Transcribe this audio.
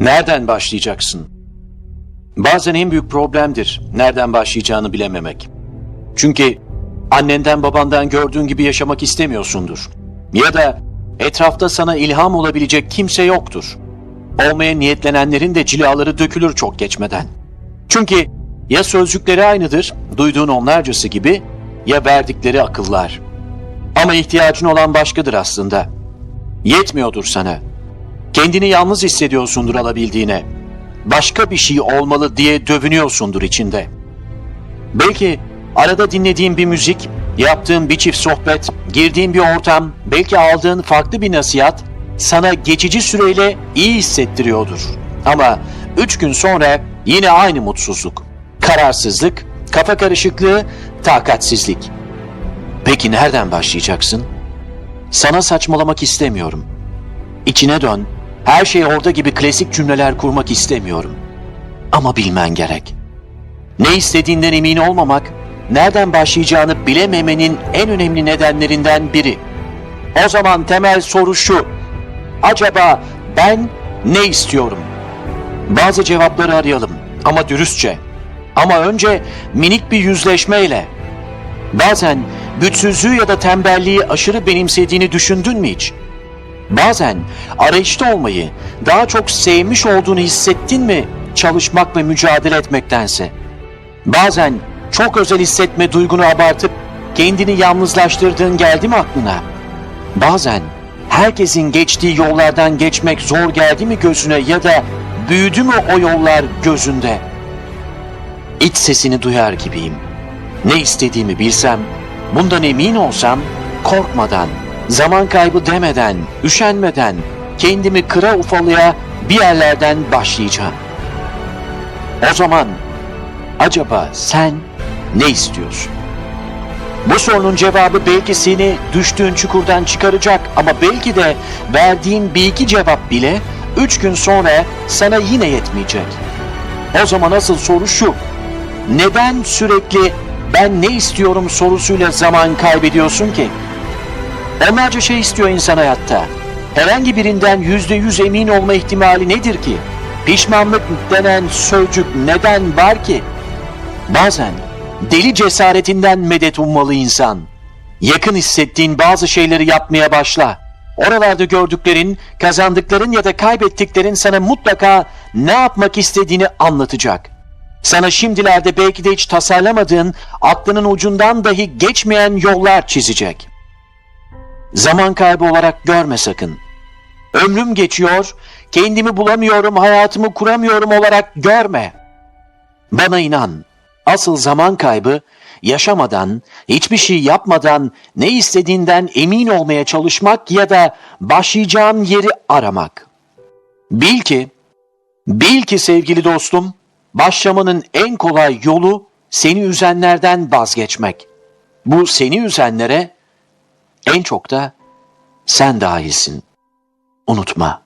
Nereden başlayacaksın? Bazen en büyük problemdir nereden başlayacağını bilememek. Çünkü annenden babandan gördüğün gibi yaşamak istemiyorsundur. Ya da etrafta sana ilham olabilecek kimse yoktur. Olmaya niyetlenenlerin de cilaları dökülür çok geçmeden. Çünkü ya sözcükleri aynıdır, duyduğun onlarcası gibi, ya verdikleri akıllar. Ama ihtiyacın olan başkadır aslında. Yetmiyordur sana. Kendini yalnız hissediyorsundur alabildiğine. Başka bir şey olmalı diye dövünüyorsundur içinde. Belki arada dinlediğin bir müzik, yaptığın bir çift sohbet, girdiğin bir ortam, belki aldığın farklı bir nasihat sana geçici süreyle iyi hissettiriyordur. Ama üç gün sonra yine aynı mutsuzluk, kararsızlık, kafa karışıklığı, takatsizlik. Peki nereden başlayacaksın? Sana saçmalamak istemiyorum. İçine dön, her şey orada gibi klasik cümleler kurmak istemiyorum. Ama bilmen gerek. Ne istediğinden emin olmamak, nereden başlayacağını bilememenin en önemli nedenlerinden biri. O zaman temel soru şu. Acaba ben ne istiyorum? Bazı cevapları arayalım ama dürüstçe. Ama önce minik bir yüzleşmeyle. Bazen güçsüzlüğü ya da tembelliği aşırı benimsediğini düşündün mü hiç? Bazen arayışta olmayı daha çok sevmiş olduğunu hissettin mi çalışmak ve mücadele etmektense? Bazen çok özel hissetme duygunu abartıp kendini yalnızlaştırdığın geldi mi aklına? Bazen herkesin geçtiği yollardan geçmek zor geldi mi gözüne ya da büyüdü mü o yollar gözünde? İç sesini duyar gibiyim. Ne istediğimi bilsem, bundan emin olsam korkmadan, zaman kaybı demeden, üşenmeden kendimi kıra ufalıya bir yerlerden başlayacağım. O zaman acaba sen ne istiyorsun? Bu sorunun cevabı belki seni düştüğün çukurdan çıkaracak ama belki de verdiğin bir iki cevap bile üç gün sonra sana yine yetmeyecek. O zaman asıl soru şu. Neden sürekli ben ne istiyorum sorusuyla zaman kaybediyorsun ki? Onlarca şey istiyor insan hayatta. Herhangi birinden yüzde yüz emin olma ihtimali nedir ki? Pişmanlık denen sözcük neden var ki? Bazen deli cesaretinden medet ummalı insan. Yakın hissettiğin bazı şeyleri yapmaya başla. Oralarda gördüklerin, kazandıkların ya da kaybettiklerin sana mutlaka ne yapmak istediğini anlatacak. Sana şimdilerde belki de hiç tasarlamadığın, aklının ucundan dahi geçmeyen yollar çizecek. Zaman kaybı olarak görme sakın. Ömrüm geçiyor, kendimi bulamıyorum, hayatımı kuramıyorum olarak görme. Bana inan, asıl zaman kaybı yaşamadan, hiçbir şey yapmadan ne istediğinden emin olmaya çalışmak ya da başlayacağın yeri aramak. Bil ki, bil ki sevgili dostum, başlamanın en kolay yolu seni üzenlerden vazgeçmek. Bu seni üzenlere en çok da sen dahilsin. Unutma.